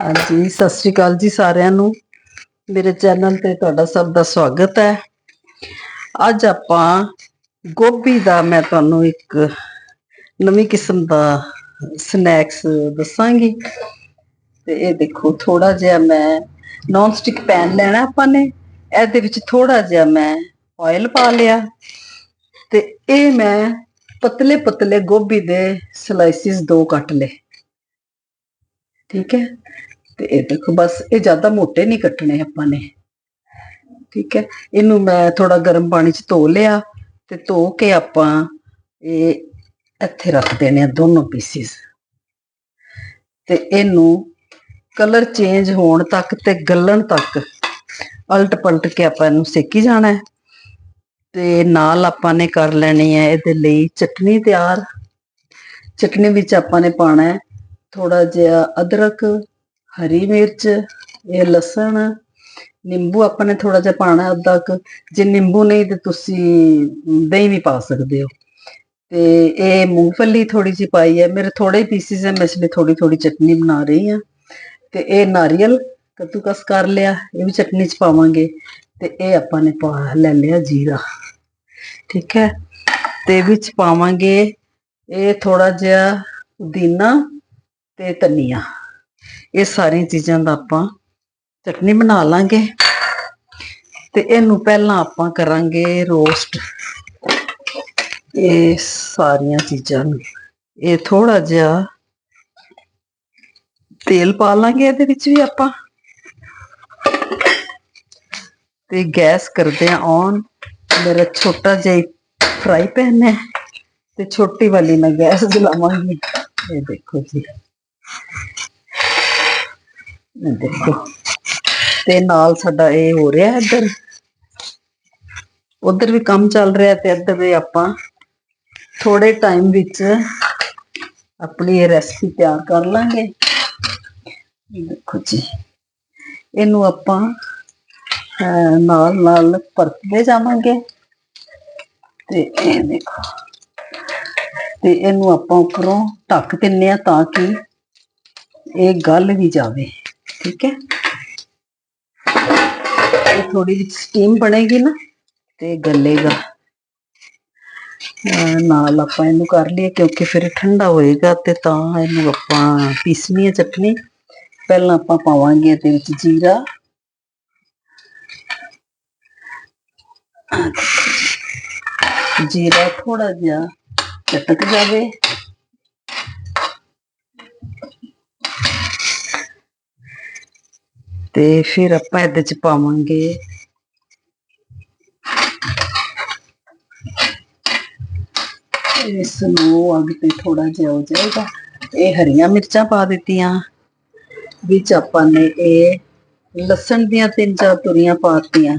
ਹਾਂਜੀ, ਸਤਿ ਸ਼੍ਰੀ ਅਕਾਲ ਜੀ ਸਾਰਿਆਂ ਨੂੰ। ਮੇਰੇ ਚੈਨਲ ਤੇ ਤੁਹਾਡਾ ਸਭ ਦਾ ਸਵਾਗਤ ਹੈ। ਅੱਜ ਆਪਾਂ ਗੋਭੀ ਦਾ ਮੈਂ ਤੁਹਾਨੂੰ ਇੱਕ ਨਵੀਂ ਕਿਸਮ ਦਾ ਸਨੈਕਸ ਦੱਸਾਂਗੀ। ਤੇ ਇਹ ਦੇਖੋ ਥੋੜਾ ਜਿਹਾ ਮੈਂ ਨੌਨ ਸਟਿਕ ਪੈਨ ਲੈਣਾ ਆਪਾਂ ਨੇ। ਇਹਦੇ ਵਿੱਚ ਥੋੜਾ ਜਿਹਾ ਮੈਂ ਆਇਲ ਪਾ ਲਿਆ। ਤੇ ਇਹ ਮੈਂ ਪਤਲੇ ਪਤਲੇ ਗੋਭੀ ਦੇ ਸਲਾਈਸਿਸ ਦੋ ਕੱਟ ਲਏ। ਠੀਕ ਹੈ? ਤੇ ਇਹ ਦੇਖੋ ਬਸ ਇਹ ਜ਼ਿਆਦਾ ਮੋਟੇ ਨਹੀਂ ਕੱਟਣੇ ਆਪਾਂ ਨੇ। ਠੀਕ ਹੈ? ਇਹਨੂੰ ਮੈਂ ਥੋੜਾ ਗਰਮ ਪਾਣੀ ਚ ਧੋ ਲਿਆ ਤੇ ਧੋ ਕੇ ਆਪਾਂ ਇਹ ਇੱਥੇ ਰੱਖ ਦੇਣੇ ਆ ਦੋਨੋਂ ਪੀਸਿਸ ਤੇ ਇਹਨੂੰ ਕਲਰ ਚੇਂਜ ਹੋਣ ਤੱਕ ਤੇ ਗੱਲਣ ਤੱਕ ਅਲਟ ਪਲਟ ਕੇ ਆਪਾਂ ਇਹਨੂੰ ਸੇਕੀ ਜਾਣਾ ਹੈ। ਤੇ ਨਾਲ ਆਪਾਂ ਨੇ ਕਰ ਲੈਣੀ ਹੈ ਇਹਦੇ ਲਈ ਚਟਨੀ ਤਿਆਰ। ਚਟਨੀ ਵਿੱਚ ਆਪਾਂ ਨੇ ਪਾਣਾ ਹੈ ਥੋੜਾ ਜਿਹਾ ਅਦਰਕ, ਹਰੀ ਮਿਰਚ, ਇਹ ਲਸਣ, ਨਿੰਬੂ ਆਪਾਂ ਨੇ ਥੋੜਾ ਜਿਹਾ ਪਾਣਾ ਅੱਧਾ ਕੁ ਜੇ ਨਿੰਬੂ ਨਹੀਂ ਤੇ ਤੁਸੀਂ ਦਹੀਂ ਵੀ ਪਾ ਸਕਦੇ ਹੋ। ਤੇ ਇਹ ਮੂੰਗਫਲੀ ਥੋੜੀ ਜਿਹੀ ਪਾਈ ਹੈ। ਮੇਰੇ ਥੋੜੇ ਪੀਸਿਸ ਹੈ, ਮੈਂ ਇਸ ਲਈ ਥੋੜੀ ਥੋੜੀ ਚਟਨੀ ਬਣਾ ਰਹੀ ਹਾਂ। ਤੇ ਇਹ ਨਾਰੀਅਲ ਕੱਦੂਕਸ ਕਰ ਲਿਆ, ਇਹ ਵੀ ਚਟਨੀ ਚ ਪਾਵਾਂਗੇ। ਤੇ ਇਹ ਆਪਾਂ ਨੇ ਪਾ ਲੈ ਲਿਆ ਜੀਰਾ। ਠੀਕ ਹੈ? ਤੇ ਵਿੱਚ ਪਾਵਾਂਗੇ ਇਹ ਥੋੜਾ ਜਿਹਾ ਪੁਦੀਨਾ। ਤੇ ਧਨੀਆ। ਇਹ ਸਾਰੀਆਂ ਚੀਜ਼ਾਂ ਦਾ ਆਪਾਂ ਚਟਨੀ ਬਣਾ ਲਾਂਗੇ ਤੇ ਇਹਨੂੰ ਪਹਿਲਾਂ ਆਪਾਂ ਕਰਾਂਗੇ ਰੋਸਟ। ਇਹ ਸਾਰੀਆਂ ਚੀਜ਼ਾਂ ਨੂੰ। ਇਹ ਥੋੜਾ ਜਿਹਾ ਤੇਲ ਪਾ ਲਾਂਗੇ ਇਹਦੇ ਵਿੱਚ ਵੀ ਆਪਾਂ। ਤੇ ਗੈਸ ਕਰਦੇ ਆ ਔਨ ਮੇਰਾ ਛੋਟਾ ਜਿਹਾ ਫਰਾਈ ਪੈਨ ਹੈ ਤੇ ਛੋਟੀ ਵਾਲੀ ਮੈਂ ਗੈਸ ਜਲਾਵਾਂਗੀ। ਇਹ ਦੇਖੋ ਜੀ। ਇਹ ਦੇਖੋ ਤੇ ਨਾਲ ਸਾਡਾ ਇਹ ਹੋ ਰਿਹਾ ਇੱਧਰ। ਉਧਰ ਵੀ ਕੰਮ ਚੱਲ ਰਿਹਾ ਤੇ ਇੱਧਰ ਵੀ ਆਪਾਂ ਥੋੜੇ ਟਾਈਮ ਵਿੱਚ ਆਪਣੀ ਇਹ ਰੈਸਪੀ ਤਿਆਰ ਕਰ ਲਾਂਗੇ। ਦੇਖੋ ਜੀ, ਇਹਨੂੰ ਆਪਾਂ ਨਾਲ ਨਾਲ ਪਰਤਦੇ ਜਾਵਾਂਗੇ। ਤੇ ਇਹ ਦੇਖੋ, ਤੇ ਇਹਨੂੰ ਆਪਾਂ ਉੱਪਰੋਂ ਢੱਕ ਦਿੰਨੇ ਆ ਤਾਂ ਕਿ ਇਹ ਗਲ ਵੀ ਜਾਵੇ। ਠੀਕ ਹੈ? ਇਹ ਥੋੜੀ ਜਿਹੀ ਸਟੀਮ ਬਣੇਗੀ ਤੇ ਗੱਲੇਗਾ। ਨਾਲ ਆਪਾਂ ਇਹਨੂੰ ਕਰ ਲਈਏ ਕਿਉਂਕਿ ਫਿਰ ਠੰਡਾ ਹੋਏਗਾ ਤੇ ਤਾਂ ਇਹਨੂੰ ਆਪਾਂ ਪੀਸਣੀ ਹੈ ਚਟਨੀ। ਪਹਿਲਾਂ ਆਪਾਂ ਪਾਵਾਂਗੇ ਇਹਦੇ ਵਿੱਚ ਜੀਰਾ। ਜੀਰਾ ਥੋੜਾ ਜਿਹਾ ਚਟਕ ਜਾਵੇ। ਤੇ ਫਿਰ ਆਪਾਂ ਇਹਦੇ ਚ ਪਾਵਾਂਗੇ ਇਸ ਨੂੰ ਅੱਗ ਤੇ ਥੋੜਾ ਜਿਹਾ ਹੋ ਜਾਏਗਾ। ਇਹ ਹਰੀਆਂ ਮਿਰਚਾਂ ਪਾ ਦਿੱਤੀਆਂ। ਵਿੱਚ ਆਪਾਂ ਨੇ ਇਹ ਲਸਣ ਦੀਆਂ ਤਿੰਨ ਚਾਰ ਤੁਰੀਆਂ ਪਾਤੀਆਂ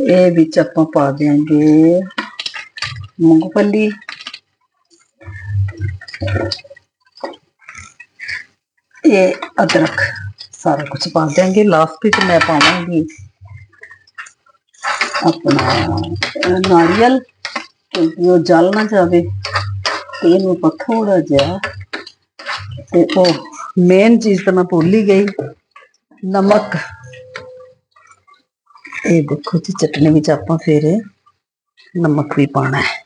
ਇਹ ਵਿੱਚ ਆਪਾਂ ਪਾ ਦਿਆਂਗੇ ਮੂੰਗਫਲੀ। ਇਹ ਅਦਰਕ ਸਾਰਾ ਕੁਝ ਪਾ ਦਿਆਂਗੇ ਲਾਸਟ ਵਿੱਚ ਮੈਂ ਪਾਵਾਂਗੀ ਆਪਣਾ ਅਹ, ਨਾਰੀਅਲ ਕਿਉਂਕਿ ਉਹ ਜਲ ਨਾ ਜਾਵੇ ਤੇ ਇਹਨੂੰ ਆਪਾਂ ਥੋੜਾ ਜਿਹਾ ਤੇ ਉਹ ਮੇਨ ਚੀਜ਼ ਤਾਂ ਮੈਂ ਭੁੱਲ ਹੀ ਗਈ ਨਮਕ ਇਹ ਦੇਖੋ ਜੀ ਚਟਨੀ ਵਿੱਚ ਆਪਾਂ ਫਿਰ ਨਮਕ ਵੀ ਪਾਣਾ ਹੈ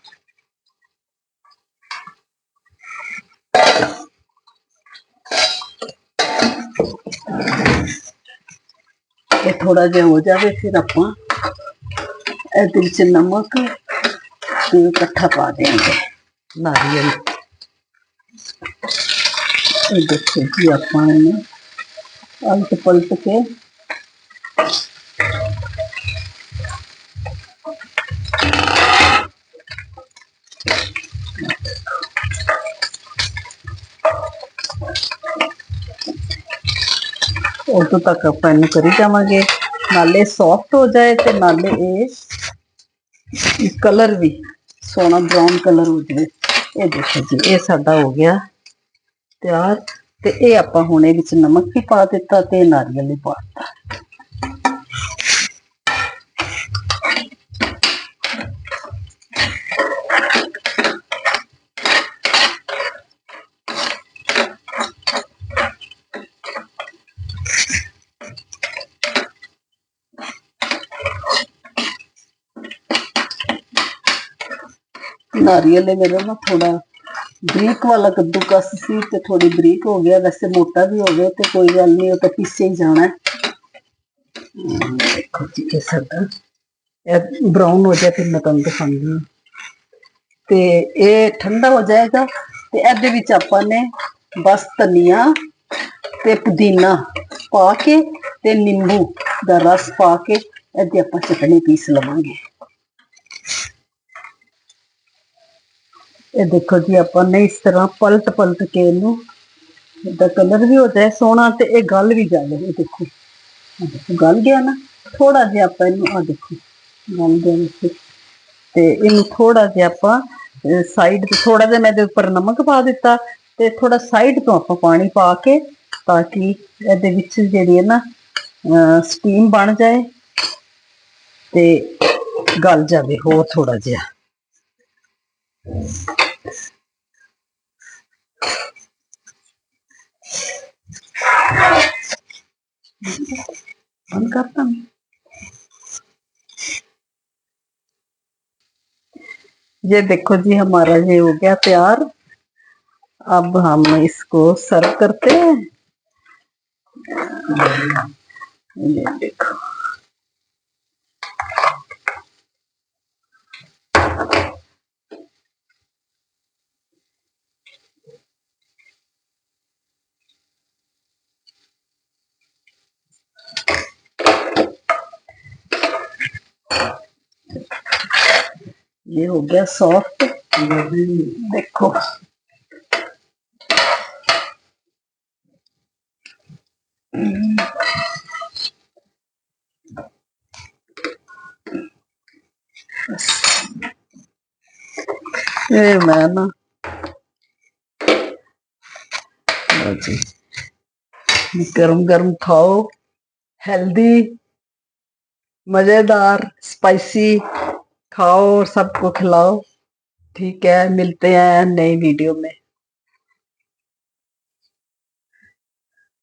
ਇਹ ਥੋੜਾ ਜਿਹਾ ਹੋ ਜਾਵੇ ਫਿਰ ਆਪਾਂ ਇਹਦੇ ਵਿੱਚ ਨਮਕ ਤੇ ਇਕੱਠਾ ਪਾ ਦੇਂਗੇ ਨਾਰੀਅਲ। ਇਹ ਦੇਖੋ ਜੀ ਆਪਾਂ ਇਹਨੂੰ ਅਲਟ ਪਲਟ ਕੇ ਉਦੋਂ ਤੱਕ ਆਪਾਂ ਇਹਨੂੰ ਕਰੀ ਜਾਵਾਂਗੇ। ਨਾਲੇ ਸੌਫਟ ਹੋ ਜਾਏ ਤੇ ਨਾਲੇ ਇਹ ਕਲਰ ਵੀ, ਸੋਹਣਾ ਬ੍ਰਾਊਨ ਕਲਰ ਹੋ ਜਾਵੇ ਇਹ ਦੇਖੋ ਜੀ, ਇਹ ਸਾਡਾ ਹੋ ਗਿਆ ਤਿਆਰ। ਤੇ ਇਹ ਆਪਾਂ ਹੁਣ ਇਹ ਵਿੱਚ ਨਮਕ ਵੀ ਪਾ ਦਿੱਤਾ ਤੇ ਨਾਰੀਅਲ ਵੀ ਪਾ ਦਿੱਤਾ। ਨਾਰੀਅਲ ਹੈ ਮੇਰਾ ਨਾ ਥੋੜਾ ਬਰੀਕ ਵਾਲਾ ਕੱਦੂਕਸ ਸੀ ਤੇ ਥੋੜੀ ਬਰੀਕ ਹੋ ਗਿਆ। ਵੈਸੇ ਮੋਟਾ ਵੀ ਹੋ ਗਿਆ ਤੇ ਕੋਈ ਗੱਲ ਨਹੀਂ, ਉਹ ਤਾਂ ਪੀਸੇ ਹੀ ਜਾਣਾ। ਦੇਖੋ ਜੀ ਇਹ ਸਾਡਾ, ਇਹ ਬਰਾਊਨ ਹੋ ਜਾਏ ਫਿਰ ਮੈਂ ਤੁਹਾਨੂੰ ਦਿਖਾਉਂਦੀ ਹਾਂ। ਤੇ ਇਹ ਠੰਡਾ ਹੋ ਜਾਏਗਾ ਤੇ ਇਹਦੇ ਵਿੱਚ ਆਪਾਂ ਨੇ ਬਸ ਧਨੀਆ ਤੇ ਪੁਦੀਨਾ ਪਾ ਕੇ ਤੇ ਨਿੰਬੂ ਦਾ ਰਸ ਪਾ ਕੇ ਇਹਦੀ ਆਪਾਂ ਚਟਣੀ ਪੀਸ ਲਵਾਂਗੇ। ਇਹ ਦੇਖੋ ਜੀ, ਆਪਾਂ ਨੇ ਇਸ ਤਰ੍ਹਾਂ ਪਲਟ ਪਲਟ ਕੇ ਇਹਨੂੰ ਇਹਦਾ ਕਲਰ ਵੀ ਹੋ ਜਾਏ ਸੋਹਣਾ ਤੇ ਇਹ ਗੱਲ ਵੀ ਜਾਵੇ, ਇਹ ਦੇਖੋ। ਆਹ ਗਲ ਗਿਆ ਨਾ ਥੋੜਾ ਜਿਹਾ ਆਪਾਂ ਇਹਨੂੰ ਆ ਦੇਖੋ, ਗਲ ਗਿਆ ਵਿੱਚ। ਤੇ ਇਹਨੂੰ ਥੋੜਾ ਜਿਹਾ ਆਪਾਂ ਸਾਈਡ ਤੇ ਥੋੜਾ ਜਿਹਾ ਮੈਂ ਇਹਦੇ ਉੱਪਰ ਨਮਕ ਪਾ ਦਿੱਤਾ ਤੇ ਥੋੜਾ ਸਾਈਡ ਤੋਂ ਆਪਾਂ ਪਾਣੀ ਪਾ ਕੇ ਤਾਂ ਕਿ ਇਹਦੇ ਵਿੱਚ ਜਿਹੜੀ ਹੈ ਨਾ ਸਟੀਮ ਬਣ ਜਾਏ ਤੇ ਗਲ ਜਾਵੇ ਹੋਰ ਥੋੜਾ ਜਿਹਾ। बंद करता हूँ। ये देखो जी, हमारा ये हो गया तैयार अब हम इसको सर्व करते हैं। ये देखो। ਇਹ ਹੋ ਗਿਆ ਸੌਫਟ ਦੇਖੋ ਇਹ ਮੈਂ ਨਾ ਜੀ ਗਰਮ ਗਰਮ ਖਾਓ ਹੈਲਦੀ मजेदार स्पाइसी खाओ और सबको खिलाओ ठीक है मिलते हैं नई वीडियो में